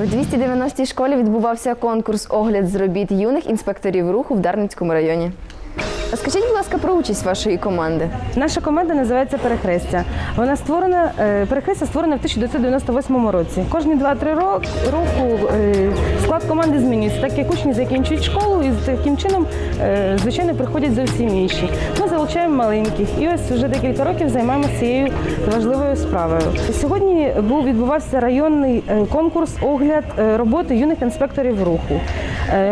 В 290-й школі відбувався конкурс огляд з робіт юних інспекторів руху в Дарницькому районі. Скажіть, будь ласка, про участь вашої команди. Наша команда називається Перехрестя. Вона створена е, перехрестя створена в 1998 році. Кожні 2-3 ро- року е, склад команди змінюється, так як учні закінчують школу і таким чином, е, звичайно, приходять зовсім інші. Ми залучаємо маленьких, і ось вже декілька років займаємося цією важливою справою. Сьогодні був відбувався районний конкурс огляд роботи юних інспекторів руху.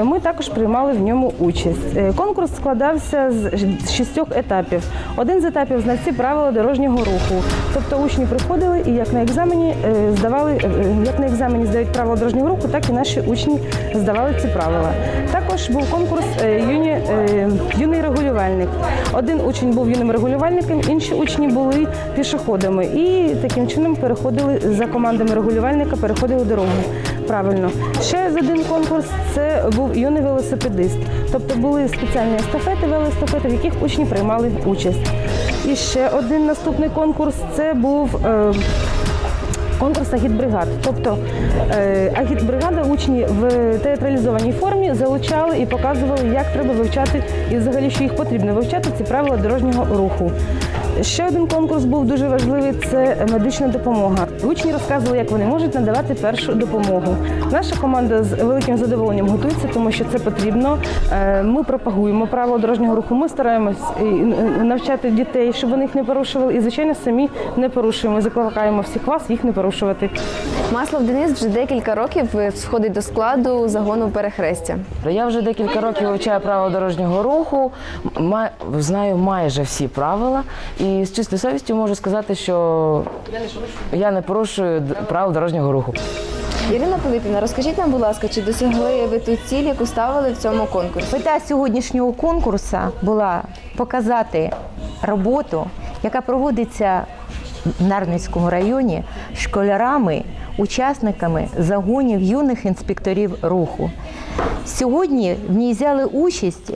Ми також приймали в ньому участь. Конкурс складався з шістьох етапів. Один з етапів знавці правила дорожнього руху. Тобто учні приходили і як на екзамені е, здавали, е, як на екзамені здають правила дорожнього руху, так і наші учні здавали ці правила. Також був конкурс е, юні, е, юний регулювальник. Один учень був юним регулювальником, інші учні були пішоходами і таким чином переходили за командами регулювальника, переходили дорогу. Правильно. Ще один конкурс це був юний велосипедист. Тобто були спеціальні естафети, велоестафети, в яких учні приймали участь. І ще один наступний конкурс це був. Конкурс агітбригад. Тобто е, агітбригада учні в театралізованій формі залучали і показували, як треба вивчати і взагалі, що їх потрібно вивчати ці правила дорожнього руху. Ще один конкурс був дуже важливий це медична допомога. Учні розказували, як вони можуть надавати першу допомогу. Наша команда з великим задоволенням готується, тому що це потрібно. Е, Ми пропагуємо правила дорожнього руху. Ми стараємось е, навчати дітей, щоб вони їх не порушували. І звичайно, самі не порушуємо. Закликаємо всіх вас їх не порушувати. Маслов Денис вже декілька років входить до складу загону перехрестя. Я вже декілька років вивчаю правила дорожнього руху, знаю майже всі правила. І з чистою совістю можу сказати, що я не порушую правил дорожнього руху. Ірина Пилипівна, розкажіть нам, будь ласка, чи досягли ви ту ціль, яку ставили в цьому конкурсі? Мета сьогоднішнього конкурсу була показати роботу, яка проводиться Нарницькому районі школярами, учасниками загонів юних інспекторів руху. Сьогодні в ній взяли участь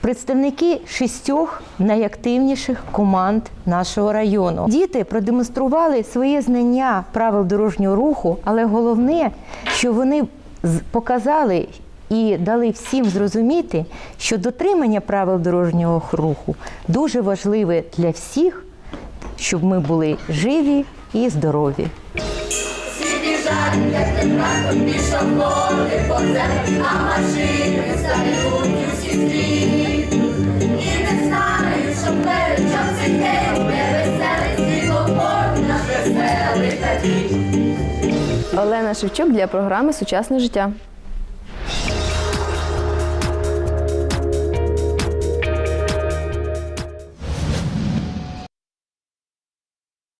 представники шістьох найактивніших команд нашого району. Діти продемонстрували своє знання правил дорожнього руху, але головне, що вони показали і дали всім зрозуміти, що дотримання правил дорожнього руху дуже важливе для всіх, щоб ми були живі і здорові. Олена Шевчук для програми Сучасне життя.